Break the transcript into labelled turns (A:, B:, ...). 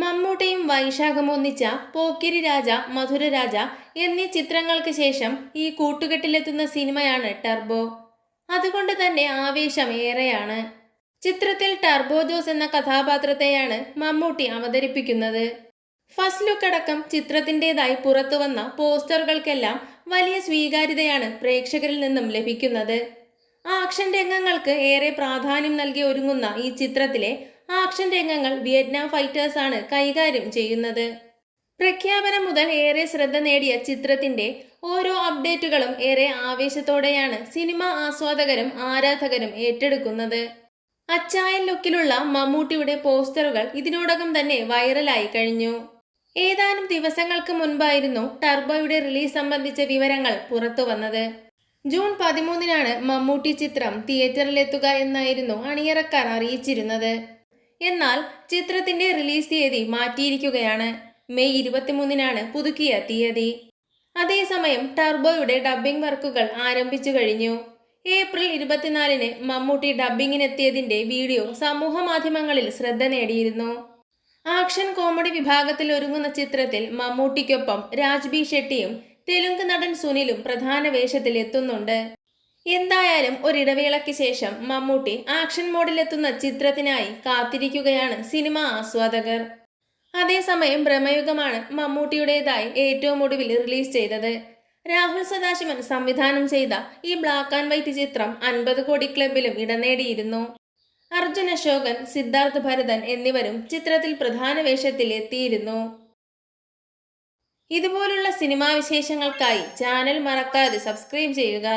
A: മമ്മൂട്ടിയും വൈശാഖം ഒന്നിച്ച പോക്കിരി രാജ മധുര രാജ എന്നീ ചിത്രങ്ങൾക്ക് ശേഷം ഈ കൂട്ടുകെട്ടിലെത്തുന്ന സിനിമയാണ് ടർബോ. അതുകൊണ്ട് തന്നെ ആവേശം ഏറെയാണ്. ചിത്രത്തിൽ ടർബോ ജോസ് എന്ന കഥാപാത്രത്തെയാണ് മമ്മൂട്ടി അവതരിപ്പിക്കുന്നത്. ഫസ്റ്റ് ലുക്ക് അടക്കം ചിത്രത്തിന്റെതായി പുറത്തുവന്ന പോസ്റ്ററുകൾക്കെല്ലാം വലിയ സ്വീകാര്യതയാണ് പ്രേക്ഷകരിൽ നിന്നും ലഭിക്കുന്നത്. ആക്ഷൻ രംഗങ്ങൾക്ക് ഏറെ പ്രാധാന്യം നൽകി ഒരുങ്ങുന്ന ഈ ചിത്രത്തിലെ ആക്ഷൻ രംഗങ്ങൾ വിയറ്റ്നാം ഫൈറ്റേഴ്സാണ് കൈകാര്യം ചെയ്യുന്നത്. പ്രഖ്യാപനം മുതൽ ഏറെ ശ്രദ്ധ നേടിയ ചിത്രത്തിന്റെ ഓരോ അപ്ഡേറ്റുകളും ഏറെ ആവേശത്തോടെയാണ് സിനിമ ആസ്വാദകരും ആരാധകരും ഏറ്റെടുക്കുന്നത്. അച്ചായൻ ലുക്കിലുള്ള മമ്മൂട്ടിയുടെ പോസ്റ്ററുകൾ ഇതിനോടകം തന്നെ വൈറലായി കഴിഞ്ഞു. ഏതാനും ദിവസങ്ങൾക്ക് മുൻപായിരുന്നു ടർബോയുടെ റിലീസ് സംബന്ധിച്ച വിവരങ്ങൾ പുറത്തു വന്നത്. ജൂൺ പതിമൂന്നിനാണ് മമ്മൂട്ടി ചിത്രം തിയേറ്ററിലെത്തുക എന്നായിരുന്നു അണിയറക്കാർ അറിയിച്ചിരുന്നത്. എന്നാൽ ചിത്രത്തിന്റെ റിലീസ് തീയതി മാറ്റിയിരിക്കുകയാണ്. മെയ് ഇരുപത്തിമൂന്നിനാണ് പുതുക്കിയ തീയതി. അതേസമയം ടർബോയുടെ ഡബ്ബിംഗ് വർക്കുകൾ ആരംഭിച്ചു കഴിഞ്ഞു. ഏപ്രിൽ ഇരുപത്തിനാലിന് മമ്മൂട്ടി ഡബ്ബിങ്ങിനെത്തിയതിന്റെ വീഡിയോ സമൂഹ മാധ്യമങ്ങളിൽ ശ്രദ്ധ നേടിയിരുന്നു. ആക്ഷൻ കോമഡി വിഭാഗത്തിൽ ഒരുങ്ങുന്ന ചിത്രത്തിൽ മമ്മൂട്ടിക്കൊപ്പം രാജ്ബി ഷെട്ടിയും തെലുങ്ക് നടൻ സുനിലും പ്രധാന വേഷത്തിൽ എത്തുന്നുണ്ട് എന്തായാലും ഒരിടവേളയ്ക്ക് ശേഷം മമ്മൂട്ടി ആക്ഷൻ മോഡിലെത്തുന്ന ചിത്രത്തിനായി കാത്തിരിക്കുകയാണ് സിനിമ ആസ്വാദകർ. അതേസമയം ഭ്രമയുഗമാണ് മമ്മൂട്ടിയുടേതായി ഏറ്റവും ഒടുവിൽ റിലീസ് ചെയ്തത്. രാഹുൽ സദാശിവൻ സംവിധാനം ചെയ്ത ഈ ബ്ലാക്ക് ആൻഡ് വൈറ്റ് ചിത്രം അൻപത് കോടി ക്ലബിലും ഇടം നേടിയിരുന്നു. അർജുൻ അശോകൻ സിദ്ധാർത്ഥ് ഭരതൻ എന്നിവരും ചിത്രത്തിൽ പ്രധാന വേഷത്തിൽ എത്തിയിരുന്നു. ഇതുപോലുള്ള സിനിമാ വിശേഷങ്ങൾക്കായി ചാനൽ മറക്കാതെ സബ്സ്ക്രൈബ് ചെയ്യുക.